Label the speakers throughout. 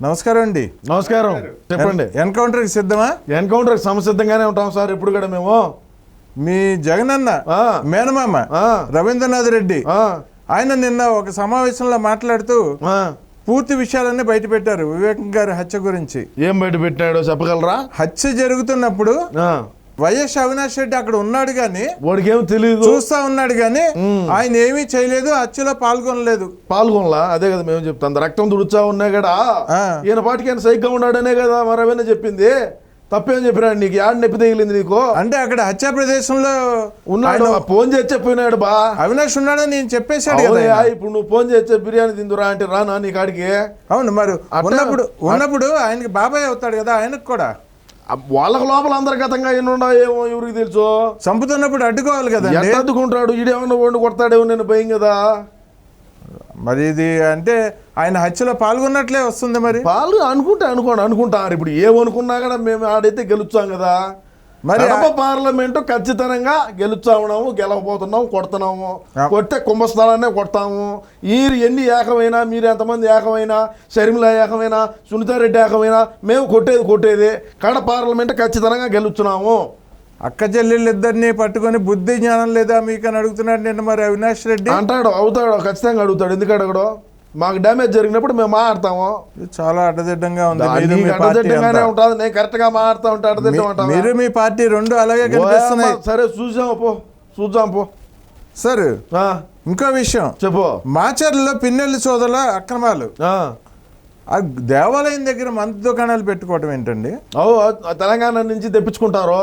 Speaker 1: నమస్కారం అండి.
Speaker 2: నమస్కారం. చెప్పండి.
Speaker 1: ఎన్కౌంటర్కి సిద్ధమా?
Speaker 2: ఎన్కౌంటర్ సంసిద్ధంగానే ఉంటాం సార్ ఇప్పుడు కూడా మేము.
Speaker 1: మీ జగనన్న
Speaker 2: ఆ.
Speaker 1: మేనమామ
Speaker 2: ఆ.
Speaker 1: రవీంద్రనాథ్ రెడ్డి
Speaker 2: ఆ,
Speaker 1: ఆయన నిన్న ఒక సమావేశంలో మాట్లాడుతూ
Speaker 2: ఆ.
Speaker 1: పూర్తి విషయాలన్నీ బయట పెట్టారు వివేకం గారి హత్య గురించి.
Speaker 2: ఏం బయట పెట్టాడో చెప్పగలరా?
Speaker 1: హత్య జరుగుతున్నప్పుడు
Speaker 2: ఆ,
Speaker 1: వైఎస్ అవినాష్ రెడ్డి అక్కడ ఉన్నాడు గాని
Speaker 2: వాడికి తెలియదు
Speaker 1: చూస్తా ఉన్నాడు గాని ఆయన ఏమీ చేయలేదు హత్యలో పాల్గొనలేదు.
Speaker 2: పాల్గొనలా? అదే కదా మేము చెప్తాం. రక్తం తుడుచా ఉన్నా
Speaker 1: ఆ.
Speaker 2: ఈయన పాటికి ఆయన సైగ్గా ఉన్నాడనే కదా మరి అవన్నీ చెప్పింది? తప్పేం చెప్పినాడు నీకు? యాడ్ నొప్పి తగిలింది నీకు?
Speaker 1: అంటే అక్కడ హత్యా ప్రదేశంలో
Speaker 2: ఉన్నాడు. ఫోన్ చేసి చెప్పినాడు బా.
Speaker 1: అవినాష్ ఉన్నాడని నేను చెప్పేశాడు కదా.
Speaker 2: ఇప్పుడు నువ్వు ఫోన్ చేస్తే బిర్యానీ తిందురా అంటే రానా నీ కాడికి?
Speaker 1: అవును మరి ఉన్నప్పుడు ఉన్నప్పుడు ఆయనకి బాబాయ్ అవుతాడు కదా ఆయనకు కూడా.
Speaker 2: వాళ్ళకి లోపల అంతర్గతంగా ఎన్ని ఉన్నాయో ఏమో ఎవరికి తెలుసు?
Speaker 1: చంపుతున్నప్పుడు అడ్డుకోవాలి కదండి.
Speaker 2: ఎంత అద్దుకుంటాడు ఈడేమన్నా వండి కొడతాడేమో నేను భయం కదా.
Speaker 1: మరి ఇది అంటే ఆయన హత్యలో పాల్గొన్నట్లే వస్తుంది మరి.
Speaker 2: వాళ్ళు అనుకుంటే అనుకోండి అనుకుంటారు. ఇప్పుడు ఏమనుకున్నా కూడా మేము ఆడైతే గెలుచాం కదా. కడప పార్లమెంటు ఖచ్చితంగా గెలుచా ఉన్నాము గెలవబోతున్నాము కొడుతున్నాము. కొట్టే కుంభస్థలాన్నే కొడతాము. మీరు ఎన్ని ఏకమైనా మీరు ఎంతమంది ఏకమైనా షర్మిల ఏకమైనా సునీతారెడ్డి ఏకమైనా మేము కొట్టేది కొట్టేది. కడ పార్లమెంటు ఖచ్చితంగా గెలుచున్నాము.
Speaker 1: అక్క చెల్లెళ్ళు ఇద్దరిని పట్టుకొని బుద్ధి జ్ఞానం లేదా మీకు అని అడుగుతున్నాడు నిన్న మరి అవినాష్ రెడ్డి?
Speaker 2: అంటాడు అవుతాడు ఖచ్చితంగా అడుగుతాడు. ఎందుకు అడగడు? మాకు డ్యామేజ్ జరిగినప్పుడు మేము మాట్లాడతాము.
Speaker 1: చాలా అడ్డదిడ్డంగా ఉంది.
Speaker 2: అడ్డదిడ్డంగానే. ఉంటుంది. నేను కరెక్ట్గా మాట్లాడుతూ ఉంటా అడ్డదిడ్డం?
Speaker 1: మీరు మీ పార్టీ రెండు అలాగే కనిపిస్తున్నాయి.
Speaker 2: సరే చూసాం పో. చూద్దాం పో.
Speaker 1: సార్ ఇంకో విషయం.
Speaker 2: చెప్పు.
Speaker 1: మాచర్లలో పిన్నెల్లి సోదరుల అక్రమాలు. దేవాలయం దగ్గర మందు దుకాణాలు పెట్టుకోవటం ఏంటండి?
Speaker 2: తెలంగాణ నుంచి తెప్పించుకుంటారు?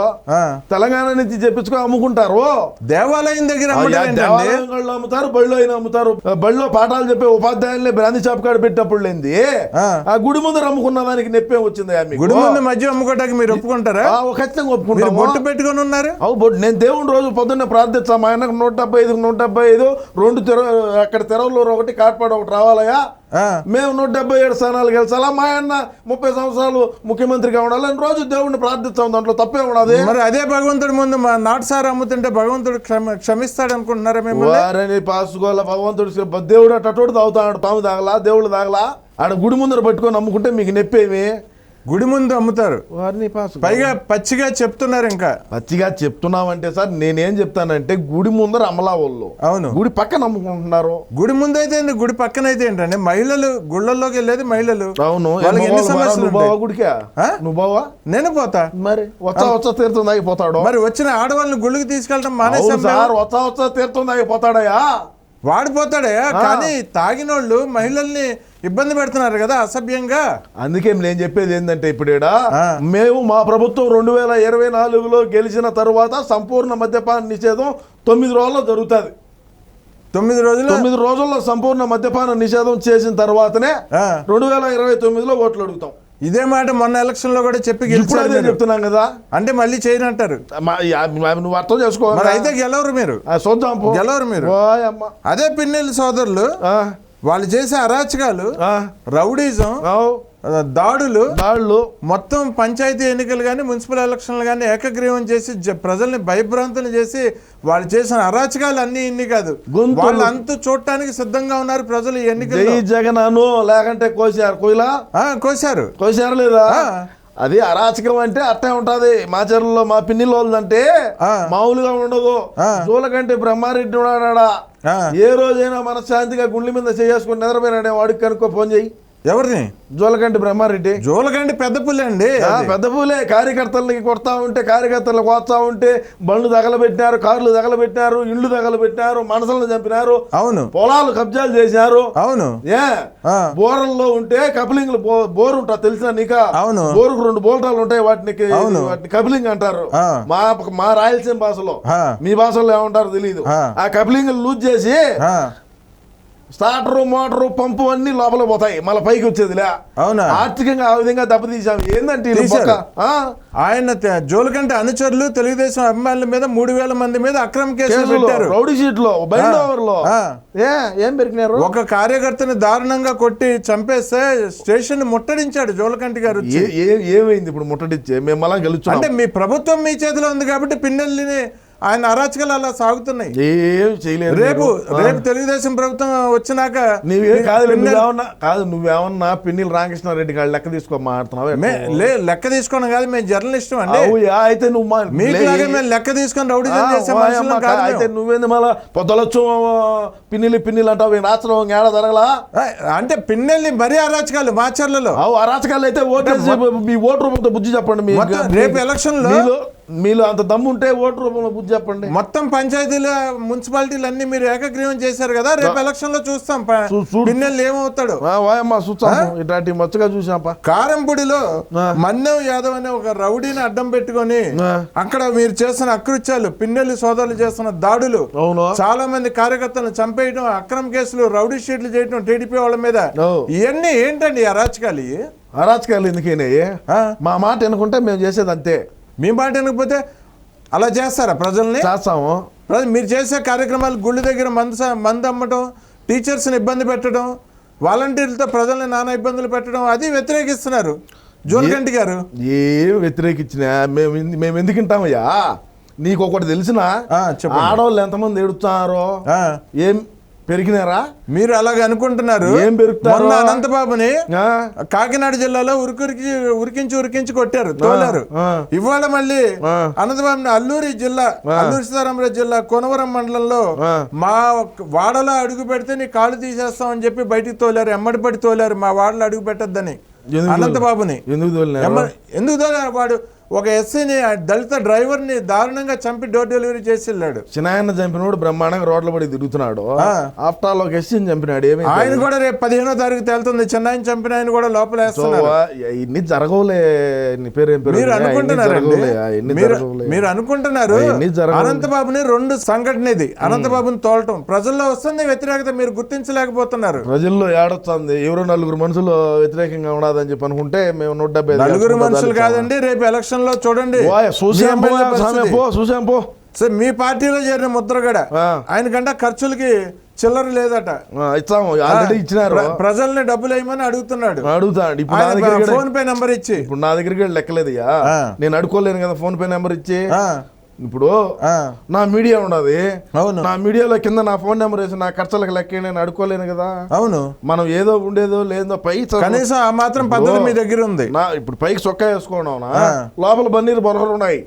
Speaker 2: తెలంగాణ నుంచి తెప్పించుకొని అమ్ముకుంటారు?
Speaker 1: దేవాలయం దగ్గర
Speaker 2: అమ్ముతారు బళ్ళు అయినా అమ్ముతారు. బళ్ళో పాఠాలు చెప్పే ఉపాధ్యాయుల్ని బ్రాంతి షాప్ కాడ పెట్టినప్పుడు లేంది
Speaker 1: ఆ.
Speaker 2: గుడి ముందు అమ్ముకున్న దానికి నొప్పే వచ్చింది
Speaker 1: గుడి ముందు మధ్య అమ్ముకోవటానికి మీరు ఒప్పుకుంటారా?
Speaker 2: ఖచ్చితంగా
Speaker 1: మీరు
Speaker 2: ఒప్పుకుంటాము.
Speaker 1: బొట్టు పెట్టుకొని ఉన్నారు?
Speaker 2: అవు బొట్టు. నేను దేవుని రోజు పొద్దున్నే ప్రార్థిస్తాం ఆయనకు నూట డెబ్బై ఐదు నూట డెబ్బై ఐదు రెండు తెర అక్కడ తెరవలూరు ఒకటి కాట్పాడు ఒకటి రావాలయా మేము నూట డెబ్బై ఏడు స్థానాలు గెలిచాలా? మా ఆయన ముప్పై సంవత్సరాలు ముఖ్యమంత్రిగా ఉండాలని రోజు దేవుడిని ప్రార్థిస్తాం. దాంట్లో తప్పే ఉన్నది
Speaker 1: మరి అదే భగవంతుడి ముందు మా నాటు సార్ అమ్ముతుంటే భగవంతుడు క్షమ క్షమిస్తాడు అనుకుంటున్నారా మిమ్మల్ని?
Speaker 2: వారని పాసుకోవాల? భగవంతుడు దేవుడు అటోడు తాగుతాడు. పాము తాగలా? దేవుడు తాగలా? ఆడ గుడి ముందర పట్టుకొని అమ్ముకుంటే మీకు నొప్పేమి?
Speaker 1: గుడి ముందు అమ్ముతారు.
Speaker 2: వారిని పాసు
Speaker 1: పైగా పచ్చిగా చెప్తున్నారు ఇంకా.
Speaker 2: పచ్చిగా చెప్తున్నామంటే సార్ నేనేం చెప్తానంటే గుడి ముందర అమలా వాళ్ళు
Speaker 1: అవును.
Speaker 2: గుడి పక్కన అమ్ముకుంటున్నారు.
Speaker 1: గుడి ముందు అయితే ఏంటి, గుడి పక్కన అయితే ఏంటండి? మహిళలు గుళ్ళల్లోకి వెళ్ళేది మహిళలు.
Speaker 2: అవును.
Speaker 1: వాళ్ళకి ఎన్ని సమస్యలు
Speaker 2: నువ్వు బావా
Speaker 1: ఉంటాయి?
Speaker 2: గుడికా?
Speaker 1: ఆ?
Speaker 2: నువ్వు బావా?
Speaker 1: నేను పోతా.
Speaker 2: మరి వచ్చా వచ్చా తీర్థం తాగిపోతాడు
Speaker 1: మరి వచ్చిన ఆడవాళ్ళని గుళ్ళకి తీసుకెళ్ళడం మానేసాం.
Speaker 2: సార్ వచ్చా వచ్చా తీర్థం తాగిపోతాడయా
Speaker 1: వాడిపోతాడే కానీ తాగినోళ్ళు మహిళల్ని ఇబ్బంది పెడుతున్నారు కదా అసభ్యంగా.
Speaker 2: అందుకే నేను చెప్పేది ఏంటంటే ఇప్పుడు. మేము మా ప్రభుత్వం రెండు వేల ఇరవై నాలుగులో గెలిచిన తరువాత సంపూర్ణ మద్యపాన నిషేధం తొమ్మిది రోజుల్లో జరుగుతుంది.
Speaker 1: తొమ్మిది రోజులు?
Speaker 2: తొమ్మిది రోజుల్లో సంపూర్ణ మద్యపాన నిషేధం చేసిన తర్వాతనే రెండు వేల ఇరవై తొమ్మిదిలో ఓట్లు అడుగుతాం.
Speaker 1: ఇదే మాట మొన్న ఎలక్షన్లో కూడా చెప్పి గెలిచారు.
Speaker 2: చెప్తున్నాం కదా.
Speaker 1: అంటే మళ్ళీ చేయనంటారు.
Speaker 2: నువ్వు అర్థం చేసుకో.
Speaker 1: మరి అయితే గెలవరు మీరు.
Speaker 2: చూద్దాం.
Speaker 1: గెలవరు మీరు. అదే పిన్నెల్లి సోదరులు వాళ్ళు చేసే అరాచకాలు రౌడీజం దాడులు
Speaker 2: దాళ్ళు
Speaker 1: మొత్తం పంచాయతీ ఎన్నికలు కానీ మున్సిపల్ ఎలక్షన్లు కానీ ఏకగ్రీవం చేసి ప్రజల్ని భయభ్రాంతులు చేసి వాళ్ళు చేసిన అరాచకాలు అన్ని ఇన్ని కాదు. వాళ్ళు అంత చూడటానికి సిద్ధంగా ఉన్నారు ప్రజలు
Speaker 2: జై జగన్ అను లేకంటే కోసారు కోయిలా
Speaker 1: ఆ, కోశారు.
Speaker 2: కోసారు లేదా. అది అరాచకం అంటే అట్టే ఉంటది. మా చెరువులో మా పిన్నిల
Speaker 1: ఆ.
Speaker 2: మామూలుగా ఉండదు.
Speaker 1: ఆ.
Speaker 2: జూలకంటే బ్రహ్మారెడ్డి ఉన్నాడా ఏ రోజైనా మనశ్శాంతిగా గుండె మీద చేసుకుని నిద్రపోయినాడే వాడికి కనుక్కో ఫోన్ చేయి
Speaker 1: ఎవరిని
Speaker 2: జూలకంటి బ్రహ్మారెడ్డి
Speaker 1: జోలకండి పెద్ద పులి అండి.
Speaker 2: పెద్ద పూలే కార్యకర్తలకి కొడతా ఉంటే కార్యకర్తలు కోస్తా ఉంటే బండ్లు తగలబెట్టినారు కార్లు తగలబెట్టినారు ఇండ్లు తగలబెట్టినారు మనసులను చంపినారు
Speaker 1: అవును
Speaker 2: పొలాలు కబ్జాలు చేశారు
Speaker 1: అవును
Speaker 2: ఏ. బోరల్లో ఉంటే కపిలింగ్ బోర్ ఉంటా తెలిసిన నీక
Speaker 1: అవును.
Speaker 2: బోరుకు రెండు బోల్టాలు ఉంటాయి వాటిని
Speaker 1: అవును.
Speaker 2: వాటిని కపిలింగ్ అంటారు. మా మా రాయలసీమ భాషలో. మీ భాషలో ఏమంటారో తెలియదు
Speaker 1: ఆ.
Speaker 2: కపిలింగ్ లూజ్ చేసి స్టార్టరు మోటారు పంపు అన్ని లోపల పోతాయి. మళ్ళీ పైకి వచ్చేదిలే.
Speaker 1: అవునా?
Speaker 2: ఆర్థికంగా ఆ విధంగా దెబ్బతీసాం ఏందంటే? ఆ?
Speaker 1: ఆయన జోలకంటి అనుచరులు తెలుగుదేశం అభిమానుల మీద మూడు వేల మంది మీద అక్రమ కేసులు పెట్టారు.
Speaker 2: రౌడీ షీట్లో బైండ్
Speaker 1: ఓవర్లో.
Speaker 2: ఏ ఏం పెరిగినారు?
Speaker 1: ఒక కార్యకర్తని దారుణంగా కొట్టి చంపేస్తే స్టేషన్ ముట్టడించాడు జోలకంటి గారు
Speaker 2: ఏమైంది ఇప్పుడు ముట్టడిచ్చే మేము అలా గెలుచున్నాం.
Speaker 1: అంటే మీ ప్రభుత్వం మీ చేతిలో ఉంది కాబట్టి పిన్నెల్లిని ఆయన అరాచకాలు అలా సాగుతున్నాయి.
Speaker 2: ఏం చేయలేదు
Speaker 1: రేపు. రేపు తెలుగుదేశం ప్రభుత్వం వచ్చినాక
Speaker 2: నీవే కాదు నువ్వేమన్నా కాదు నువ్వేమన్నా పిన్నిల రామకృష్ణారెడ్డి గారు లెక్క తీసుకో మాట్లాడుతున్నావు?
Speaker 1: లే లెక్క తీసుకోవడం కాదు మేము జర్నలిస్టం అండి.
Speaker 2: అయితే నువ్వు మా-
Speaker 1: మీకు
Speaker 2: లే-
Speaker 1: లాగే మేము లెక్క తీసుకొని రౌడీజం చేసే మేము.
Speaker 2: అయితే నువ్వేంది మళ్ళా పొద్దులొచ్చు పిన్నిలి పిన్నిలు అంటావు రాత్రం ఏడ జరగలా?
Speaker 1: అంటే పిన్నెల్ని మరీ అరాచకాలు మాచర్లలో
Speaker 2: అరాచకాలు అయితే ఓటేసి మీ ఓటు రూపంతో బుద్ధి చెప్పండి
Speaker 1: రేపు ఎలక్షన్లో
Speaker 2: మీలో మీలో అంత దమ్ము ఉంటే ఓటు రూపంలో బుద్ధి చెప్పండి
Speaker 1: మొత్తం పంచాయతీలు మున్సిపాలిటీలు అన్ని మీరు ఏకగ్రీవం చేశారు కదా రేపు ఎలక్షన్లో చూస్తాం ఏమవుతాడు
Speaker 2: వాయమ్మ ఇట్లాంటి మచ్చగా చూసాంపా
Speaker 1: కారంపూడిలో
Speaker 2: ఆ.
Speaker 1: మన్నవ్ యాదవ్ అనే ఒక రౌడీని అడ్డం పెట్టుకొని. అక్కడ మీరు చేస్తున్న అకృత్యాలు పిన్నెల్లి సోదరులు చేస్తున్న దాడులు చాలా మంది కార్యకర్తలను చంపేయడం అక్రమ కేసులు రౌడీ షీట్లు చేయడం టీడీపీ వాళ్ళ మీద. ఇవన్నీ ఏంటండి అరాచకాలు?
Speaker 2: అరాచకాలు ఎందుకేనే? మా మాట వినుకుంటే మేము చేసేది అంతే
Speaker 1: మీ మాట వినకపోతే అలా చేస్తారా ప్రజల్ని?
Speaker 2: చేస్తాము.
Speaker 1: మీరు చేసే కార్యక్రమాలు గుళ్ళ దగ్గర మందు మందు అమ్మటం టీచర్స్ని ఇబ్బంది పెట్టడం వాలంటీర్లతో ప్రజల్ని నానా ఇబ్బందులు పెట్టడం అది వ్యతిరేకిస్తున్నారు. జోన్కంటి గారు.
Speaker 2: ఏం వ్యతిరేకించినా మేము మేము ఎందుకు వింటామయ్యా? నీకు ఒకటి తెలిసిన. ఆడవాళ్ళు ఎంతమంది ఎడుతున్నారో
Speaker 1: ఆ,
Speaker 2: ఏం పెరిగినారా
Speaker 1: మీరు అలాగ అనుకుంటున్నారు
Speaker 2: ఏం పెరుగుతారో?
Speaker 1: అనంతబాబుని? కాకినాడ జిల్లాలో ఉరికురికి ఉరికించి ఉరికించి కొట్టారు తోలారు. ఇవాళ మళ్ళీ. అనంతబాబుని అల్లూరి జిల్లా అల్లూరి సీతారామరాజు జిల్లా కోనవరం మండలంలో. మా వాడలో అడుగు పెడితే నీ కాళ్ళు తీసేస్తామని చెప్పి బయటికి తోలారు ఎమ్మడి పడి తోలారు మా వాడలో అడుగు పెట్టద్దని అనంతబాబుని
Speaker 2: ఎందుకు
Speaker 1: ఎందుకు తోలారు వాడు ఒక ఎస్సీని దళిత డ్రైవర్ని దారుణంగా చంపి డోర్ డెలివరీ చేసి వెళ్ళాడు
Speaker 2: చిన్నాయన్న చంపినోడు బ్రహ్మాండంగా రోడ్ల పడి తిరుగుతున్నాడు. ఆఫ్టర్ ఆల్ ఒక ఎస్సీని చంపినాడు. ఏమి
Speaker 1: ఆయన కూడా రేపు పదిహేనో తారీఖు తేలుతుంది. చెన్నైని చంపిన ఆయన కూడా లోపలేస్తున్నారు
Speaker 2: ఇన్ని జరగవులే నీ పేరు ఏం పేరు
Speaker 1: మీరు
Speaker 2: ఇన్ని
Speaker 1: మీరు అనుకుంటున్నారు. అనంతబాబుని రెండు సంఘటన ఇది అనంతబాబుని తోలటం. ప్రజల్లో వస్తుంది వ్యతిరేకత మీరు గుర్తించలేకపోతున్నారు.
Speaker 2: ప్రజల్లో ఏడొస్తుంది ఎవరో నలుగురు మనుషులు వ్యతిరేకంగా ఉండదని చెప్పి అనుకుంటే మేము నూట డెబ్బై
Speaker 1: నలుగురు మనుషులు. కాదండి రేపు ఎలక్షన్ లో చూడండి.
Speaker 2: చూసాం
Speaker 1: మీ
Speaker 2: పో,
Speaker 1: ఎమ్మెల్యే
Speaker 2: సామె
Speaker 1: పరిస్థితి.
Speaker 2: పో చూసాం పో
Speaker 1: సో మీ పార్టీలో చేరిన ముద్రగడ. ఆయనకంటే ఖర్చులకి చిల్లర లేదట.
Speaker 2: ఇచ్చాము ఆల్రెడీ ఇచ్చినారు.
Speaker 1: ప్ర- ప్రజల్ని డబ్బులు వేయమని అడుగుతున్నాడు.
Speaker 2: అడుగుతాడు ఇప్పుడు నా
Speaker 1: ఆయన
Speaker 2: దగ్గర
Speaker 1: ఫోన్ పే నంబర్ ఇచ్చి.
Speaker 2: ఇప్పుడు నా దగ్గరికి లెక్కలేదయ్యా
Speaker 1: ఆ.
Speaker 2: నేను అడుకోలేను కదా ఫోన్ పే నెంబర్ ఇచ్చి. ఇప్పుడు
Speaker 1: ఆ,
Speaker 2: నా మీడియా ఉండదు.
Speaker 1: అవును.
Speaker 2: నా మీడియాలో కింద నా ఫోన్ నెంబర్ వేసి నా ఖర్చులకు లెక్క నేను అడుకోలేను కదా.
Speaker 1: అవును.
Speaker 2: మనం ఏదో ఉండేదో లేదో పై
Speaker 1: కనీసం ఆ మాత్రం పద్ధతి మీ దగ్గర ఉంది.
Speaker 2: నా ఇప్పుడు పైకి చొక్కా వేసుకోవడం. లోపల బన్నీరు బొరహలు ఉన్నాయి.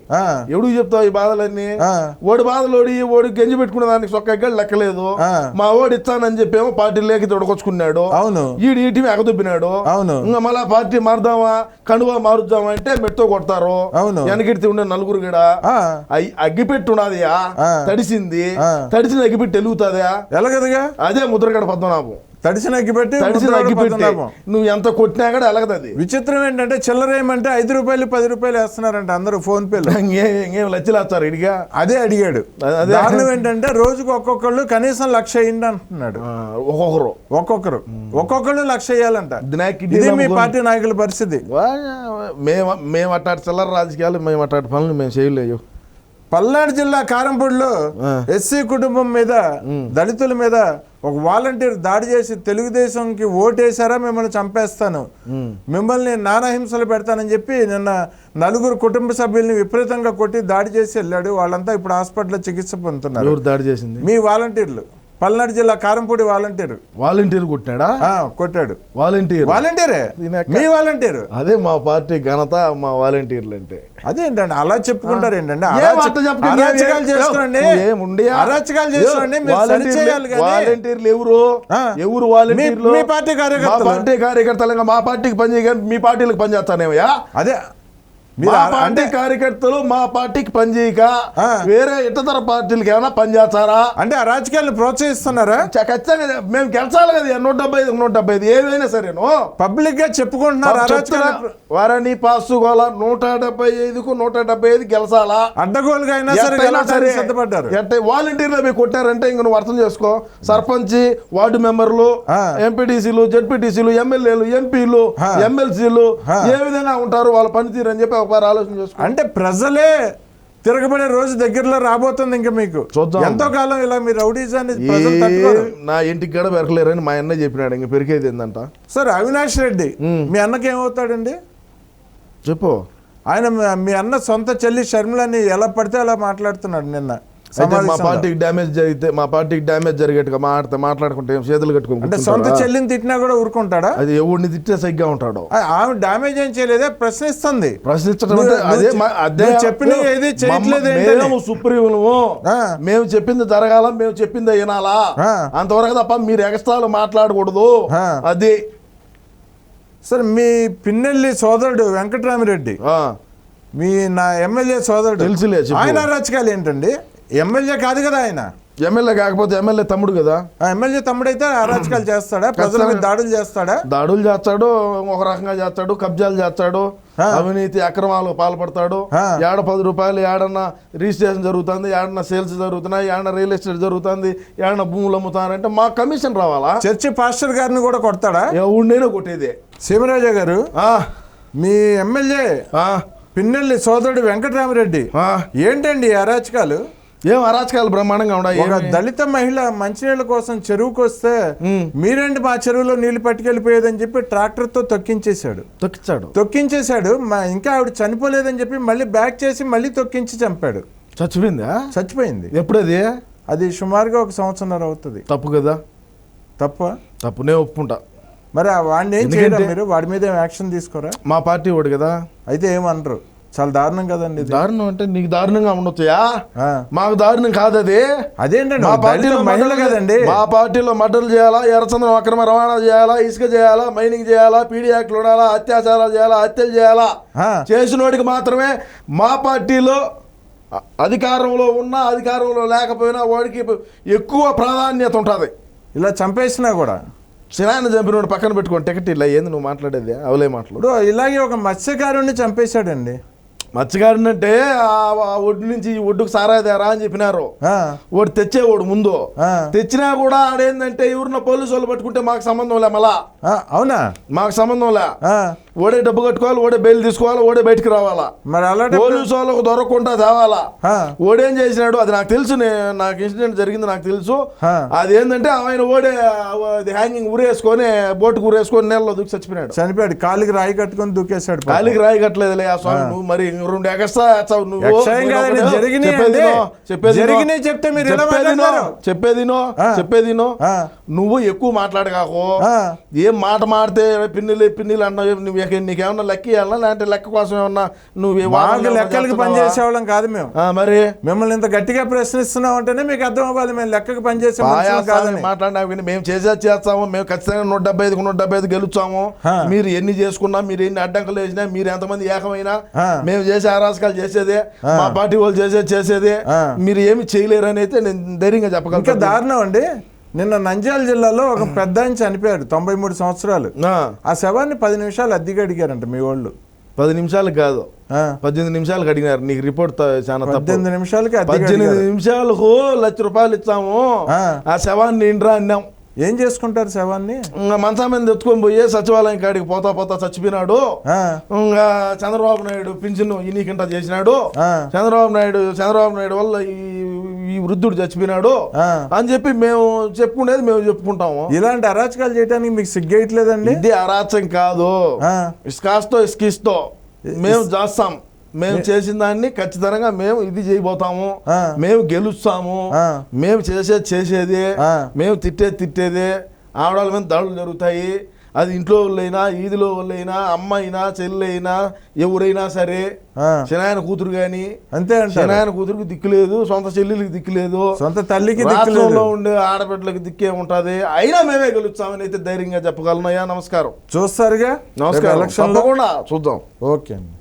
Speaker 2: ఎవడు చెప్తావు ఈ బాధలన్నీ?
Speaker 1: ఆ,
Speaker 2: ఓడి బాధలు ఓడి ఓడి గంజి పెట్టుకునే దానికి చొక్కా ఎక్కడ లెక్కలేదు. మా ఓడి ఇస్తానని చెప్పేమో పార్టీ లేక తొడకొచ్చుకున్నాడు.
Speaker 1: అవును.
Speaker 2: ఈడు ఈ టీం ఎగదొబ్బినాడు.
Speaker 1: అవును.
Speaker 2: ఇంకా మళ్ళా పార్టీ మారుదామా కనువ మారుద్దామా అంటే మెట్తో కొడతారు.
Speaker 1: అవును.
Speaker 2: వెనకెడితే ఉండే నలుగురు కూడా
Speaker 1: ఆ,
Speaker 2: అయి- అగ్గిపెట్టి ఉన్నదియా
Speaker 1: ఆ.
Speaker 2: తడిసింది. తడిసిన అగ్గిపెట్టి వెలుగుతుందా
Speaker 1: ఎలగదుగా?
Speaker 2: అదే ముద్రగడ పద్మనాభం.
Speaker 1: తడిసిన అగ్గిపెట్టి
Speaker 2: తడిసిన అగ్గిపెట్టి. నువ్వు ఎంత కొట్టినా కూడా ఎలగదది.
Speaker 1: విచిత్రం ఏంటంటే చిల్లర ఏమంటే ఐదు రూపాయలు పది రూపాయలు వేస్తున్నారంట అందరూ ఫోన్ పేలో.
Speaker 2: ఇంకేం లచ్చలేస్తారు ఇడిగా?
Speaker 1: అదే అడిగాడు.
Speaker 2: అదే.
Speaker 1: దారుణం ఏంటంటే రోజుకు ఒక్కొక్కళ్ళు కనీసం లక్ష అయ్యింది అంటున్నాడు.
Speaker 2: ఒక్కొక్కరు.
Speaker 1: ఒక్కొక్కరు. ఒక్కొక్కళ్ళు లక్ష అయ్యాలంట
Speaker 2: దినాకి
Speaker 1: ఇది మీ పార్టీ నాయకుల పరిస్థితి.
Speaker 2: మేము మేము అట్టాటి చిల్లర రాజకీయాలు మేము అట్టాటి పనులు మేము చేయలేవు
Speaker 1: పల్నాడు జిల్లా కారంపూడిలో. ఎస్సీ కుటుంబం మీద దళితుల మీద ఒక వాలంటీర్ దాడి చేసి తెలుగుదేశంకి ఓటేశారా మిమ్మల్ని చంపేస్తాను. మిమ్మల్ని నానా హింసలు పెడతానని చెప్పి నిన్న నలుగురు కుటుంబ సభ్యుల్ని విపరీతంగా కొట్టి దాడి చేసి వెళ్ళాడు. వాళ్ళంతా ఇప్పుడు హాస్పిటల్లో చికిత్స పొందుతున్నారు.
Speaker 2: దాడి చేసింది?
Speaker 1: మీ వాలంటీర్లు. పల్నాడు జిల్లా కారంపూడి వాలంటీర్.
Speaker 2: వాలంటీర్ కొట్టినాడా
Speaker 1: ఆ, కొట్టాడు.
Speaker 2: వాలంటీర్.
Speaker 1: వాలంటీరే? మీ వాలంటీర్?
Speaker 2: అదే మా పార్టీ ఘనత మా వాలంటీర్లు అంటే
Speaker 1: అదేంటండి? అలా చెప్పుకుంటారు ఏంటండి? అరాచకాలు
Speaker 2: వాలంటీర్లు- ఎవరు?
Speaker 1: ఆ.
Speaker 2: ఎవరు వాలంటీర్లు?
Speaker 1: మీ- పార్టీ కార్యకర్తలు.
Speaker 2: మా పార్టీ కార్యకర్తలు ఇంకా మా పార్టీకి పనిచేయ మీ పార్టీలకు పనిచేస్తానేమయ్యా?
Speaker 1: అదే
Speaker 2: మా పార్టీ
Speaker 1: అంటే
Speaker 2: కార్యకర్తలు మా పార్టీకి పనిచేయక. వేరే ఇతర పార్టీలకు ఏమైనా పనిచేస్తారా
Speaker 1: అంటే ఆ రాజకీయాలను ప్రోత్సహిస్తున్నారా?
Speaker 2: ఖచ్చితంగా మేము గెలిచాలి కదా నూట డెబ్బై ఐదు నూట డెబ్బై ఐదు. ఏదైనా సరేను
Speaker 1: పబ్లిక్గా చెప్పుకుంటున్నారు
Speaker 2: వారని పాసు గోల నూట డెబ్బై ఐదుకు నూట డెబ్బై ఐదు గెలసాలా
Speaker 1: అడ్డగోలుగా అయినా సరే
Speaker 2: సరే
Speaker 1: సిద్ధపడ్డారు.
Speaker 2: ఎట్ట వాలంటీర్లు అవి కొట్టారంటే ఇంక నువ్వు అర్థం చేసుకో. సర్పంచ్ వార్డు మెంబర్లు. ఎంపీటీసీలు జెడ్పీటీసీలు ఎమ్మెల్యేలు ఎంపీలు. ఎమ్మెల్సీలు. ఏ విధంగా ఉంటారు? వాళ్ళ పనితీరు అని చెప్పి ఒకసారి ఆలోచన చేసుకో.
Speaker 1: అంటే ప్రజలే తిరగబడే రోజు దగ్గరలో రాబోతుంది ఇంకా మీకు.
Speaker 2: చూద్దాం.
Speaker 1: ఎంతో కాలం ఇలా మీ రౌడీజాన్ని ప్రజలు
Speaker 2: ఏ-
Speaker 1: తట్టుకోరు.
Speaker 2: నా ఇంటికి కూడా పెరకలేరని మా అన్న చెప్పినాడు ఇంక పెరిగేది ఏందంట?
Speaker 1: సార్ అవినాష్ రెడ్డి. మీ అన్నకి ఏమవుతాడండి?
Speaker 2: చెప్పు.
Speaker 1: ఆయన మీ- మీ అన్న సొంత చెల్లి షర్మిలని ఎలా పడితే అలా మాట్లాడుతున్నాడు నిన్న.
Speaker 2: అయితే మా. పార్టీకి డ్యామేజ్ జరిగితే మా పార్టీకి డ్యామేజ్ జరిగేట్టుగా మాట్లాడితే మాట్లాడుకుంటే ఏం చేతులు కట్టుకుని
Speaker 1: అంటే సొంత? చెల్లిని తిట్టినా కూడా ఊరుకుంటాడా
Speaker 2: అది ఎవడిని తిట్టే సరిగ్గా ఉంటాడు
Speaker 1: ఆమె డామేజ్ ఏం చేయలేదే ప్రశ్నిస్తుంది
Speaker 2: ప్రశ్నించడం అంటే అదే అదే
Speaker 1: నువ్వు చెప్పినవి ఏది చేయట్లేదు?
Speaker 2: మేము సుప్రీములము. మేము చెప్పింది జరగాల మేము చెప్పింది వినాలా. అంతవరకు తప్ప మీరు ఎక్స్ట్రాలు మాట్లాడకూడదు. అది
Speaker 1: సరే మీ పిన్నెల్లి సోదరుడు వెంకటరామిరెడ్డి. మీ నా ఎమ్మెల్యే సోదరుడు
Speaker 2: తెలుసులే.
Speaker 1: ఆయన అరాచకాలు ఏంటండి ఎమ్మెల్యే కాదు కదా ఆయన.
Speaker 2: ఎమ్మెల్యే కాకపోతే ఎమ్మెల్యే తమ్ముడు కదా.
Speaker 1: ఆ ఎమ్మెల్యే తమ్ముడైతే అరాచకాలు చేస్తాడా? ప్రజల మీద దాడులు చేస్తాడా?
Speaker 2: దాడులు చేస్తాడు ఒక రకంగా చేస్తాడు కబ్జాలు చేస్తాడు. అవినీతి అక్రమాలకు పాల్పడతాడు. ఏడ పది రూపాయలు ఏడన్నా రిజిస్ట్రేషన్ జరుగుతుంది ఏడన్నా సేల్స్ జరుగుతున్నాయి ఏడన్నా రియల్ ఎస్టేట్ జరుగుతుంది ఏడన్నా భూములు అమ్ముతారంటే మా కమిషన్ రావాలా?
Speaker 1: చర్చి పాస్టర్ గారిని కూడా కొడతాడా?
Speaker 2: ఎవడినైనా కొట్టేదే.
Speaker 1: సీమరాజా గారు
Speaker 2: ఆ,
Speaker 1: మీ ఎమ్మెల్యే పిన్నెల్లి సోదరుడు వెంకటరామిరెడ్డి.
Speaker 2: ఆ.
Speaker 1: ఏంటండి అరాచకాలు?
Speaker 2: ఏం అరాచకాలు బ్రహ్మాండంగా ఉన్నాయి?
Speaker 1: ఒక దళిత మహిళ మంచినీళ్ళ కోసం చెరువుకు వస్తే. మీరేంటి మా చెరువులో నీళ్ళు పట్టుకెళ్ళిపోయేదని చెప్పి ట్రాక్టర్తో తొక్కించేశాడు.
Speaker 2: తొక్కిచ్చాడు
Speaker 1: తొక్కించేశాడు. మా ఇంకా ఆవిడ చనిపోలేదని చెప్పి మళ్ళీ బ్యాక్ చేసి మళ్ళీ తొక్కించి చంపాడు.
Speaker 2: చచ్చిపోయిందా?
Speaker 1: చచ్చిపోయింది.
Speaker 2: ఎప్పుడది?
Speaker 1: అది సుమారుగా ఒక సంవత్సరంన్నర అవుతుంది.
Speaker 2: తప్పు కదా?
Speaker 1: తప్ప?
Speaker 2: తప్పు నేను ఒప్పుకుంటా.
Speaker 1: మరి ఆ వాడిని ఏం చేయరా మీరు? వాడి మీద యాక్షన్ తీసుకోరా?
Speaker 2: మా పార్టీ వాడు కదా.
Speaker 1: అయితే ఏమనరు. చాలా దారుణం కదండి
Speaker 2: దారుణం అంటే నీకు దారుణంగా ఉండొచ్చుయా. మాకు దారుణం కాదు అది
Speaker 1: అదేంటండి?
Speaker 2: మా పార్టీలో మర్డర్లు
Speaker 1: కదండి.
Speaker 2: మా పార్టీలో మర్డర్లు చేయాలా? ఎర్రచంద్రం అక్రమ రవాణా చేయాలా? ఇసుక చేయాలా? మైనింగ్ చేయాలా? పీడీ యాక్ట్లు ఉండాలా? అత్యాచారాలు చేయాలా? హత్యలు చేయాలా?
Speaker 1: ఆ.
Speaker 2: చేసినోడికి మాత్రమే మా పార్టీలో అధికారంలో ఉన్నా అధికారంలో లేకపోయినా వాడికి ఎక్కువ ప్రాధాన్యత ఉంటుంది.
Speaker 1: ఇలా చంపేసినా కూడా.
Speaker 2: చిరాయన చంపినోడు పక్కన పెట్టుకోండి టికెట్ ఇలా ఏంది నువ్వు మాట్లాడేది? అవలే మాటలు.
Speaker 1: ఇప్పుడు ఇలాగే ఒక మత్స్యకారుణ్ణి చంపేశాడండి.
Speaker 2: మత్స్యగాడినంటే ఆ ఆ ఒడ్డు నుంచి ఈ ఒడ్డుకు సారాదేరా అని చెప్పినారు. వాడు తెచ్చేవాడు ముందు. తెచ్చినా కూడా ఆడేందంటే ఎవరిన పోలీసు వాళ్ళు పట్టుకుంటే మాకు సంబంధం లే మళ్ళా.
Speaker 1: అవునా?
Speaker 2: మాకు సంబంధం లే.
Speaker 1: ఆ,
Speaker 2: ఓడే డబ్బు కట్టుకోవాలి ఓడే బెయిల్ తీసుకోవాలి ఓడే బయటికి రావాలా.
Speaker 1: మరి అలాంటి
Speaker 2: పోలీసు వాళ్ళకు దొరకకుండా తేవాలా. ఓడేం చేసినాడు అది నాకు తెలుసు నాకు ఇన్సిడెంట్ జరిగింది నాకు తెలుసు. అది ఏంటంటే ఆయన ఓడే హ్యాంగింగ్ ఉరేసుకొని బోటుకు ఉరేసుకొని నీళ్ళలో దూకి చచ్చిపోయినాడు.
Speaker 1: చనిపోయాడు. కాలికి రాయి కట్టుకొని దూకేశాడు.
Speaker 2: కాలికి రాయి కట్టలేదులే ఆ స్వామి నువ్వు మరి రెండు ఎగస్ట్రా నువ్వు చెప్పేది
Speaker 1: చెప్తే మీరు
Speaker 2: చెప్పేది నో,
Speaker 1: మాట్లాడతారు?
Speaker 2: చెప్పేది నో,
Speaker 1: ఆ.
Speaker 2: చెప్పేది నో.
Speaker 1: ఆ.
Speaker 2: నువ్వు ఎక్కువ మాట్లాడగాకు. ఏం మాట మాడితే పిన్నిలు పిన్నిలు అన్నావు నువ్వు నీకేమన్నా లెక్క ఇవ్వాలా లేదంటే లెక్క కోసం ఏమన్నా నువ్వు ఏమన్నా
Speaker 1: లెక్కలకి పని
Speaker 2: చేస్తున్నావా?
Speaker 1: చేసేవాళ్ళం కాదు మేము
Speaker 2: మరి
Speaker 1: మిమ్మల్ని ఇంత గట్టిగా ప్రశ్నిస్తున్నాం అంటేనే మీకు అర్థం అవ్వాలి మేము లెక్కకి పని చేసే మనుషులం కాదని
Speaker 2: మాట్లాడినా మేము చేసేది చేస్తాము మేము ఖచ్చితంగా నూట డెబ్బై ఐదుకు నూట డెబ్బై ఐదు గెలుచాము. మీరు ఎన్ని చేసుకున్నా మీరు ఎన్ని అడ్డంకులు వేసినా మీరు ఎంతమంది ఏకమైనా. మేము చేసే అరాచకాలు చేసేదే. మా పార్టీ వాళ్ళు చేసేది చేసేదే. మీరు ఏమి చేయలేరు అని అయితే నేను ధైర్యంగా
Speaker 1: ఇంకా
Speaker 2: చెప్పగలను
Speaker 1: దారుణం అండి. నిన్న నంద్యాల జిల్లాలో ఒక పెద్ద ఆయన చనిపోయాడు తొంభై మూడు సంవత్సరాలు.
Speaker 2: ఆ,
Speaker 1: శవాన్ని పది నిమిషాలు అద్దెకి అడిగారంట మీ వాళ్ళు.
Speaker 2: పది నిమిషాలకు కాదు. పద్దెనిమిది నిమిషాలకు అడిగినారు. నీకు రిపోర్ట్ చాలా
Speaker 1: పద్దెనిమిది నిమిషాలకి
Speaker 2: పద్దెనిమిది. నిమిషాలకు లక్ష రూపాయలు ఇస్తాము
Speaker 1: ఆ.
Speaker 2: శవాన్ని ఇండ్రా అన్నాం.
Speaker 1: ఏం చేసుకుంటారు శవాన్ని?
Speaker 2: ఇంకా మంచా మీద ఎత్తుకొని పోయి సచివాలయం కాడికి పోతా పోతా చచ్చిపోయినాడు. ఇంకా చంద్రబాబు నాయుడు పింఛను ఇన్నికింట చేసినాడు. చంద్రబాబు నాయుడు చంద్రబాబు నాయుడు వల్ల ఈ ఈ వృద్ధుడు చచ్చిపోయినాడు. అని చెప్పి మేము చెప్పుకునేది మేము చెప్పుకుంటాము.
Speaker 1: ఇలాంటి అరాచకాలు చేయడానికి మీకు సిగ్గేయట్లేదండి?
Speaker 2: ఇది అరాచం కాదు. ఇస్కాస్తో ఇస్కిస్తో. మేము చేస్తాం. మేము చేసిన దాన్ని ఖచ్చితంగా మేము ఇది చేయబోతాము. మేము గెలుస్తాము. మేము చేసేది. చేసేది. మేము తిట్టేది తిట్టేది. ఆడవాళ్ళ మీద దాడులు జరుగుతాయి. అది ఇంట్లో వాళ్ళైనా ఈదిలో వాళ్ళైనా అమ్మ అయినా చెల్లి అయినా ఎవరైనా సరే.
Speaker 1: ఆ,
Speaker 2: శనాయన కూతురు గాని
Speaker 1: అంతే
Speaker 2: శనాయన కూతురుకి దిక్కు లేదు సొంత చెల్లెలకి దిక్కు లేదు.
Speaker 1: సొంత తల్లికి దిక్కులేదు
Speaker 2: రాష్ట్రంలో ఉండే ఆడబిడ్డలకు దిక్కే ఉంటది. అయినా మేమే గెలుస్తామని అయితే ధైర్యంగా చెప్పగలను అయ్యా నమస్కారం.
Speaker 1: చూస్తారుగా?
Speaker 2: నమస్కారం. తప్పకుండా చూద్దాం.
Speaker 1: ఓకే అండి.